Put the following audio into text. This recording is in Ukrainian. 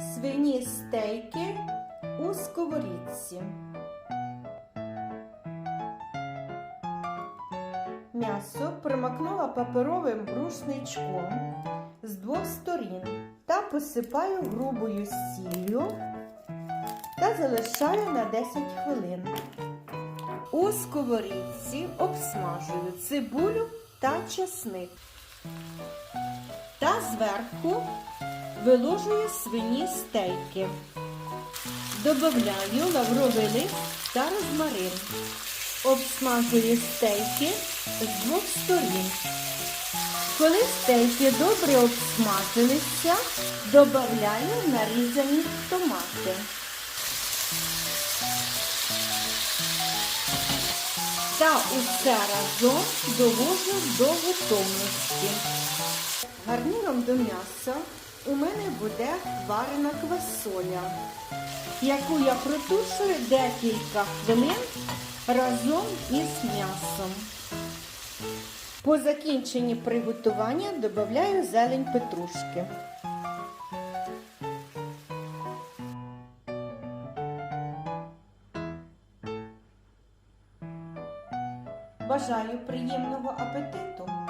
свині стейки у сковорідці. М'ясо промакнула паперовим рушничком з двох сторін та посипаю грубою сіллю та залишаю на 10 хвилин. У сковорідці обсмажую цибулю та чесник. Та зверху виложую свині стейки. Добавляю лавровий лист та розмарин. Обсмажую стейки з двох сторін. Коли стейки добре обсмажилися, додаю нарізані томати. Та усе разом довожу до готовності. Гарніром до м'яса у мене буде варена квасоля, яку я протушую декілька хвилин разом із м'ясом. По закінченні приготування додаю зелень петрушки. Бажаю приємного апетиту!